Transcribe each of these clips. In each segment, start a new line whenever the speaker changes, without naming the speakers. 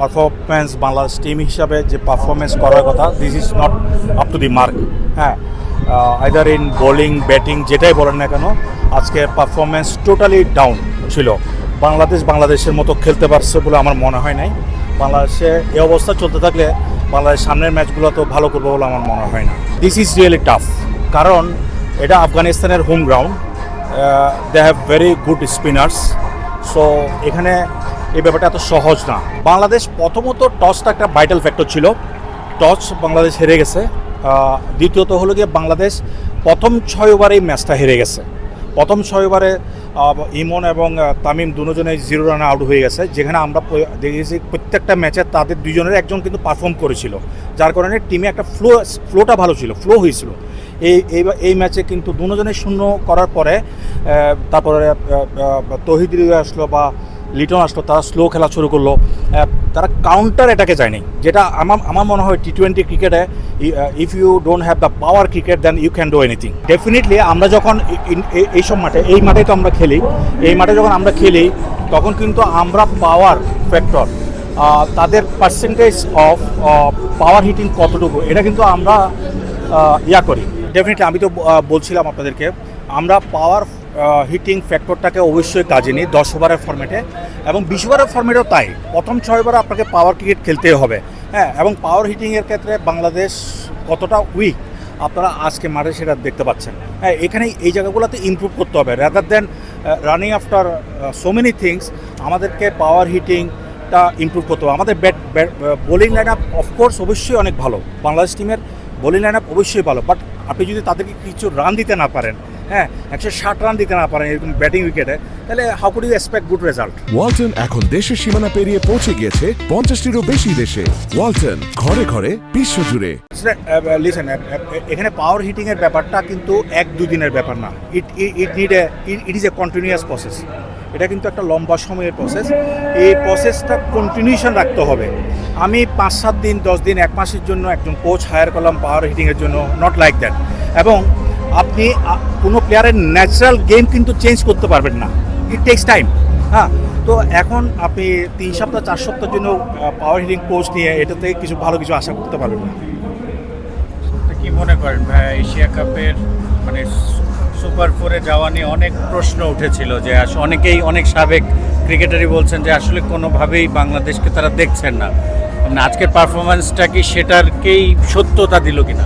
Performance Bangladesh team হিসাবে যে performance করার কথা this is not up to the mark হ্যাঁ আইদার ইন বোলিং ব্যাটিং যেটাই বলেন না কেন, আজকে পারফরমেন্স টোটালি ডাউন ছিল। বাংলাদেশ বাংলাদেশের মতো খেলতে পারছে বলে আমার মনে হয় নাই। বাংলাদেশে এই অবস্থা চলতে থাকলে বাংলাদেশ সামনের ম্যাচগুলো তো ভালো করবে বলে আমার মনে হয় না। দিস ইজ রিয়েলি টাফ কারণ এটা আফগানিস্তানের home ground they have very good spinners so এখানে এই ব্যাপারটা এত সহজ না। বাংলাদেশ প্রথমত টসটা একটা ভাইটাল ফ্যাক্টর ছিল। টস বাংলাদেশ হেরে গেছে। দ্বিতীয়ত হলো গিয়ে বাংলাদেশ প্রথম ছয় ওভারে এই ম্যাচটা হেরে গেছে। প্রথম ছয় ওভারে ইমন এবং তামিম দুজনে জিরো রানে আউট হয়ে গেছে। যেখানে আমরা দেখেছি প্রত্যেকটা ম্যাচে তাদের দুজনের একজন কিন্তু পারফর্ম করেছিল। যার কারণে টিমে একটা ফ্লো ফ্লোটা ভালো ছিল ফ্লো হয়েছিল। এই এই ম্যাচে কিন্তু দুজনে শূন্য করার পরে তারপরে তহিদ আসলো বা লিটন আসলো, তারা স্লো খেলা শুরু করল। তারা কাউন্টার এটাকে যায়নি, যেটা আমার আমার মনে হয় টি টোয়েন্টি ক্রিকেটে if you don't have the power cricket then you can do anything definitely আমরা যখন এইসব মাঠে, এই মাঠে তো আমরা খেলি, এই মাঠে যখন আমরা খেলি, তখন কিন্তু আমরা পাওয়ার ফ্যাক্টর তাদের পার্সেন্টেজ অফ পাওয়ার হিটিং কতটুকু, এটা কিন্তু আমরা ইয়া করি। ডেফিনেটলি আমি তো বলছিলাম আপনাদেরকে আমরা পাওয়ার হিটিং ফ্যাক্টরটাকে অবশ্যই কাজে নিই দশ ওভারের ফর্মেটে এবং বিশ ওভারের ফর্মেটেও তাই। প্রথম ছয় ওভার আপনাকে পাওয়ার ক্রিকেট খেলতে হবে। হ্যাঁ এবং পাওয়ার হিটিংয়ের ক্ষেত্রে বাংলাদেশ কতটা উইক আপনারা আজকে মাঠে সেটা দেখতে পাচ্ছেন। হ্যাঁ এখানে এই জায়গাগুলোতে ইমপ্রুভ করতে হবে। Rather than running after so many things আমাদেরকে পাওয়ার হিটিংটা ইমপ্রুভ করতে হবে। আমাদের bat bowling line up of course অবশ্যই অনেক ভালো। বাংলাদেশ টিমের বোলিং লাইন আপ অবশ্যই ভালো। বাট আপনি যদি তাদেরকে কিছু রান দিতে না পারেন হ্যাঁ একশো ষাট রান দিতে না পারেন এরকম ব্যাটিং উইকেটে তাহলে how could you expect good result
Walton এখন দেশের সীমানা পেরিয়ে পৌঁছে গিয়েছে পঞ্চাশটিরও বেশি দেশে। ওয়ালটন ঘরে ঘরে বিশ্বজুড়ে।
লিসেন এখানে পাওয়ার হিটিংয়ের ব্যাপারটা কিন্তু এক দুই দিনের ব্যাপার না। It it need it is a continuous process এটা কিন্তু একটা লম্বা সময়ের প্রসেস এই প্রসেসটা কন্টিনিউশন রাখতে হবে। আমি পাঁচ সাত দিন দশ দিন এক মাসের জন্য একজন কোচ হায়ার করলাম পাওয়ার হিটিংয়ের জন্য নট লাইক দ্যাট এবং আপনি কোনো প্লেয়ারের ন্যাচারাল গেম কিন্তু চেঞ্জ করতে পারবেন না। ইট টেক্স টাইম হ্যাঁ? তো এখন আপনি তিন সপ্তাহ, চার সপ্তাহের জন্য পাওয়ার হিটিং কোচ নিয়ে এটাতে কিছু ভালো কিছু আশা করতে পারবেন না।
কি মনে করেন ভাই, এশিয়া কাপের মানে সুপার ফোরে যাওয়া নিয়ে অনেক প্রশ্ন উঠেছিল যে অনেকেই অনেক সাবেক ক্রিকেটারই বলছেন যে আসলে কোনোভাবেই বাংলাদেশকে তারা দেখছেন না। মানে আজকের পারফরমেন্সটা কি সেটারকেই সত্যতা দিল কিনা?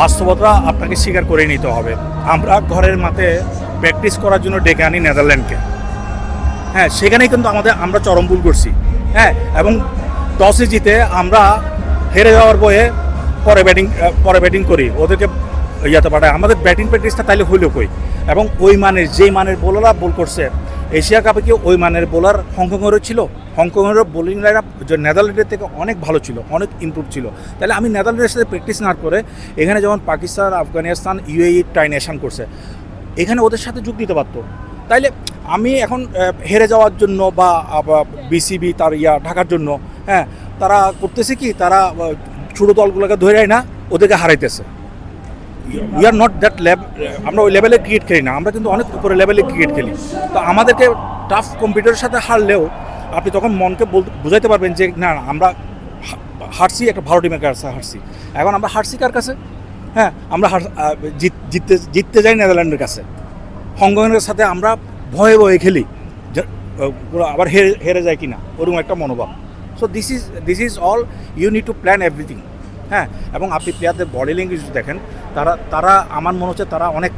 বাস্তবতা আপনাকে স্বীকার করে নিতে হবে। আমরা ঘরের মাঠে প্র্যাকটিস করার জন্য ডেকে আনি নেদারল্যান্ডকে। হ্যাঁ সেখানেই কিন্তু আমাদের আমরা চরম ভুল করছি। হ্যাঁ এবং টসে জিতে আমরা হেরে যাওয়ার বয়ে পরে ব্যাটিং পরে ব্যাটিং করি। ওদেরকে ইয়াতে পাঠায় আমাদের ব্যাটিং প্র্যাকটিসটা তাইলে হইল কই? এবং ওই মানের, যেই মানের বোলাররা বল করছে এশিয়া কাপে কি ওই মানের বোলার হংকংয়েরও ছিল? হংকংয়েরও বোলিং লাইন আপ নেদারল্যান্ডের থেকে অনেক ভালো ছিল, অনেক ইমপ্রুভ ছিল। তাহলে আমি নেদারল্যান্ডের সাথে প্র্যাকটিস না করে এখানে যেমন পাকিস্তান, আফগানিস্তান ইউএই টাইনেশন করছে, এখানে ওদের সাথে যোগ দিতে পারতো। তাইলে আমি এখন হেরে যাওয়ার জন্য বা বিসিবি তার ইয়া ঢাকার জন্য হ্যাঁ তারা করতেছে কি, তারা ছোটো দলগুলোকে ধরে না, ওদেরকে হারাইতেছে। We are not that level আমরা ওই লেভেলে ক্রিকেট খেলি না আমরা কিন্তু অনেক উপরে লেভেলে ক্রিকেট খেলি। তো আমাদেরকে টাফ কম্পিউটারের সাথে হারলেও আপনি তখন মনকে বুঝাইতে পারবেন যে না না, আমরা হারছি একটা ভালো টিমের কাছে হারছি। এখন আমরা হারছি কার কাছে? হ্যাঁ আমরা জিততে জিততে যাই নেদারল্যান্ডের কাছে। হংকংয়ের সাথে আমরা ভয়ে ভয়ে খেলি আবার হেরে হেরে যায় কিনা ওরকম একটা মনোভাব। So this is this is all you need to plan everything হ্যাঁ এবং আপনি প্লেয়ারদের বডি ল্যাঙ্গুয়েজ দেখেন, তারা তারা, আমার মনে হচ্ছে তারা অনেক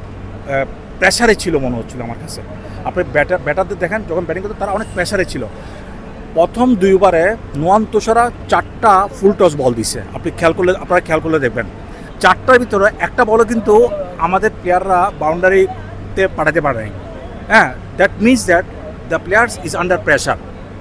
প্রেশারে ছিল মনে হচ্ছিল আমার কাছে। আপনি ব্যাটার ব্যাটারদের দেখেন, যখন ব্যাটিং করতে তারা অনেক প্রেশারে ছিল। প্রথম দুই ওভারে নোয়ান তোষারা চারটা ফুল টস বল দিছে। আপনি খেয়াল করলে, আপনারা খেয়াল করলে দেখবেন। চারটার ভিতরে একটা বলও কিন্তু আমাদের প্লেয়াররা বাউন্ডারিতে পাঠাতে পারেনি। হ্যাঁ that means that the players is under pressure